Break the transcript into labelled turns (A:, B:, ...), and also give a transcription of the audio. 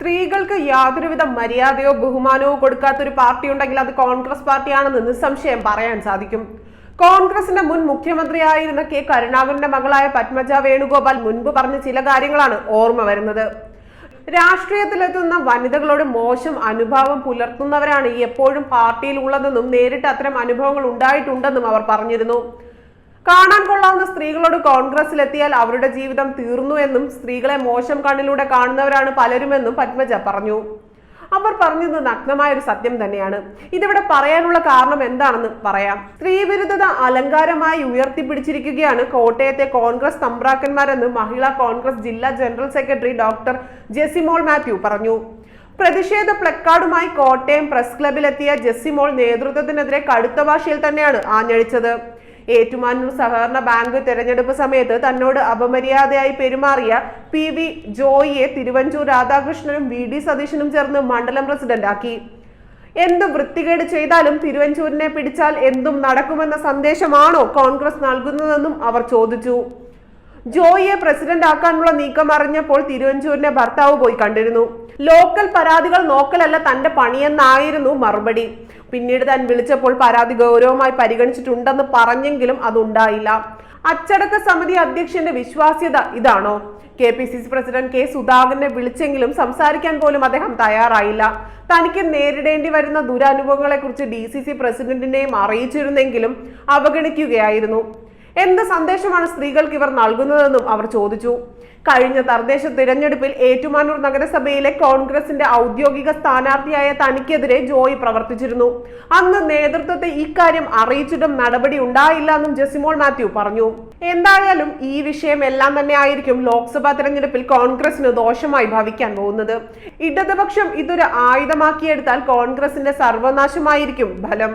A: സ്ത്രീകൾക്ക് യാതൊരുവിധ മര്യാദയോ ബഹുമാനമോ കൊടുക്കാത്ത ഒരു പാർട്ടി ഉണ്ടെങ്കിൽ അത് കോൺഗ്രസ് പാർട്ടിയാണെന്ന് നിസ്സംശയം പറയാൻ സാധിക്കും. കോൺഗ്രസിന്റെ മുൻ മുഖ്യമന്ത്രിയായിരുന്ന കെ കരുണാകരന്റെ മകളായ പത്മജ വേണുഗോപാൽ മുൻപ് പറഞ്ഞ ചില കാര്യങ്ങളാണ് ഓർമ്മ വരുന്നത്. രാഷ്ട്രീയത്തിലെത്തുന്ന വനിതകളോട് മോശം അനുഭാവം പുലർത്തുന്നവരാണ് എപ്പോഴും പാർട്ടിയിൽ ഉള്ളതെന്നും നേരിട്ട് അത്തരം അനുഭവങ്ങൾ ഉണ്ടായിട്ടുണ്ടെന്നും അവർ പറഞ്ഞിരുന്നു. കാണാൻ കൊള്ളാവുന്ന സ്ത്രീകളോട് കോൺഗ്രസിലെത്തിയാൽ അവരുടെ ജീവിതം തീർന്നു എന്നും സ്ത്രീകളെ മോശം കണ്ണിലൂടെ കാണുന്നവരാണ് പലരുമെന്നും പത്മജ പറഞ്ഞു. അവർ പറഞ്ഞത് നഗ്നമായ ഒരു സത്യം തന്നെയാണ്. ഇതിവിടെ പറയാനുള്ള കാരണം എന്താണെന്ന് പറയാം. സ്ത്രീവിരുദ്ധത അലങ്കാരമായി ഉയർത്തിപ്പിടിച്ചിരിക്കുകയാണ് കോട്ടയത്തെ കോൺഗ്രസ് തമ്പ്രാക്കന്മാരെന്ന് മഹിളാ കോൺഗ്രസ് ജില്ലാ general secretary doctor Jesimol Mathew പറഞ്ഞു. പ്രതിഷേധ പ്ലക്കാർഡുമായി കോട്ടയം പ്രസ് ക്ലബിലെത്തിയ ജെസിമോൾ നേതൃത്വത്തിനെതിരെ കടുത്ത ഭാഷയിൽ തന്നെയാണ് ആഞ്ഞടിച്ചത്. ഏറ്റുമാനൂർ സഹകരണ ബാങ്ക് തെരഞ്ഞെടുപ്പ് സമയത്ത് തന്നോട് അപമര്യാദയായി പെരുമാറിയ പി വി ജോയിയെ തിരുവഞ്ചൂർ രാധാകൃഷ്ണനും വി ഡി സതീശനും ചേർന്ന് മണ്ഡലം പ്രസിഡന്റാക്കി. എന്ത് വൃത്തികേട് ചെയ്താലും തിരുവഞ്ചൂരിനെ പിടിച്ചാൽ എന്തും നടക്കുമെന്ന സന്ദേശമാണോ കോൺഗ്രസ് നൽകുന്നതെന്നും അവർ ചോദിച്ചു. ജോയിയെ പ്രസിഡന്റ് ആക്കാനുള്ള നീക്കം അറിഞ്ഞപ്പോൾ തിരുവഞ്ചൂരിനെ ഭർത്താവ് പോയി കണ്ടിരുന്നു. ലോക്കൽ പരാതികൾ നോക്കലല്ല തന്റെ പണിയെന്നായിരുന്നു മറുപടി. പിന്നീട് താൻ വിളിച്ചപ്പോൾ പരാതി ഗൗരവമായി പരിഗണിച്ചിട്ടുണ്ടെന്ന് പറഞ്ഞെങ്കിലും അതുണ്ടായില്ല. അച്ചടക്ക സമിതി അധ്യക്ഷന്റെ വിശ്വാസ്യത ഇതാണോ? K P C C president K സുധാകരനെ വിളിച്ചെങ്കിലും സംസാരിക്കാൻ പോലും അദ്ദേഹം തയ്യാറായില്ല. തനിക്ക് നേരിടേണ്ടി വരുന്ന ദുരനുഭവങ്ങളെക്കുറിച്ച് ഡി സി സി പ്രസിഡന്റിനെയും അറിയിച്ചിരുന്നെങ്കിലും അവഗണിക്കുകയായിരുന്നു. എന്ത് സന്ദേശമാണ് സ്ത്രീകൾക്ക് ഇവർ നൽകുന്നതെന്നും അവർ ചോദിച്ചു. കഴിഞ്ഞ തദ്ദേശ തിരഞ്ഞെടുപ്പിൽ ഏറ്റുമാനൂർ നഗരസഭയിലെ കോൺഗ്രസിന്റെ ഔദ്യോഗിക സ്ഥാനാർത്ഥിയായ തനിക്കെതിരെ ജോയി പ്രവർത്തിച്ചിരുന്നു. അന്ന് നേതൃത്വത്തെ ഇക്കാര്യം അറിയിച്ചിട്ടും നടപടി ഉണ്ടായില്ല എന്നും ജെസിമോൾ മാത്യു പറഞ്ഞു. എന്തായാലും ഈ വിഷയം എല്ലാം തന്നെ ആയിരിക്കും ലോക്സഭാ തെരഞ്ഞെടുപ്പിൽ കോൺഗ്രസിന് ദോഷമായി ഭവിക്കാൻ പോകുന്നത്. ഇടതുപക്ഷം ഇതൊരു ആയുധമാക്കിയെടുത്താൽ കോൺഗ്രസിന്റെ സർവനാശമായിരിക്കും ഫലം.